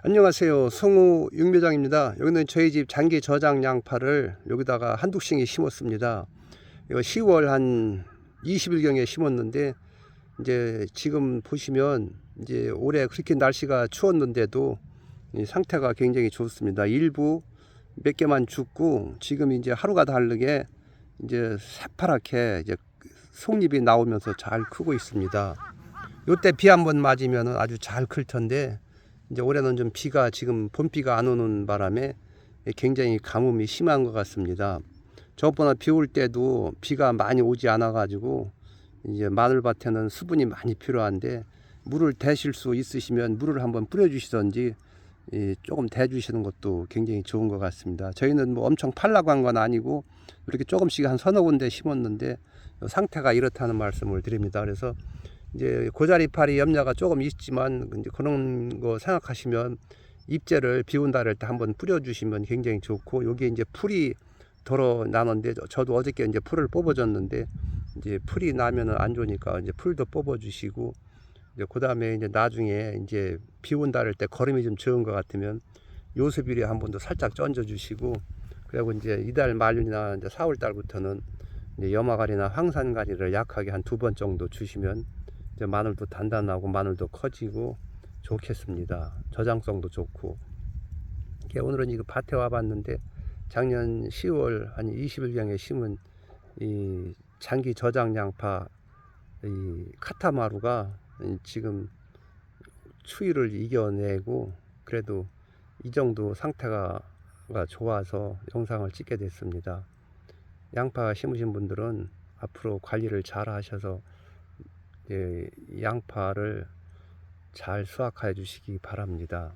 안녕하세요. 성우 육묘장입니다. 여기는 저희 집 장기 저장 양파를 여기다가 한두 씩이 심었습니다. 이거 10월 한 20일경에 심었는데 이제 지금 보시면 이제 올해 그렇게 날씨가 추웠는데도 이 상태가 굉장히 좋습니다. 일부 몇 개만 죽고 지금 이제 하루가 다르게 이제 새파랗게 이제 속잎이 나오면서 잘 크고 있습니다. 요때 비 한 번 맞으면 아주 잘 클 텐데 이제 올해는 좀 비가 지금 봄비가 안 오는 바람에 굉장히 가뭄이 심한 것 같습니다. 저번에 비 올 때도 비가 많이 오지 않아 가지고 이제 마늘밭에는 수분이 많이 필요한데 물을 대실 수 있으시면 물을 한번 뿌려 주시던지 이 조금 대 주시는 것도 굉장히 좋은 것 같습니다. 저희는 뭐 엄청 팔라고 한 건 아니고 이렇게 조금씩 한 서너 군데 심었는데 상태가 이렇다는 말씀을 드립니다. 그래서 이제 고자리파리 염려가 조금 있지만 이제 그런 거 생각하시면 잎제를 비 온다 할때 한번 뿌려주시면 굉장히 좋고 여기 이제 풀이 덜어 나는데 저도 어저께 이제 풀을 뽑아줬는데 이제 풀이 나면은 안 좋으니까 이제 풀도 뽑아주시고 이제 그 다음에 이제 나중에 이제 비 온다 할때 거름이 좀 적은 것 같으면 요소비리 한번 더 살짝 던져 주시고 그리고 이제 이달 말이나 이제 4월 달부터는 이제 염화가리나 황산가리를 약하게 한 두 번 정도 주시면 이제 마늘도 단단하고 마늘도 커지고 좋겠습니다. 저장성도 좋고. 오늘은 이거 밭에 와봤는데 작년 10월 한 20일경에 심은 이 장기 저장 양파 이 카타마루가 이 지금 추위를 이겨내고 그래도 이 정도 상태가 가 좋아서 영상을 찍게 됐습니다. 양파 심으신 분들은 앞으로 관리를 잘 하셔서 예, 양파를 잘 수확해 주시기 바랍니다.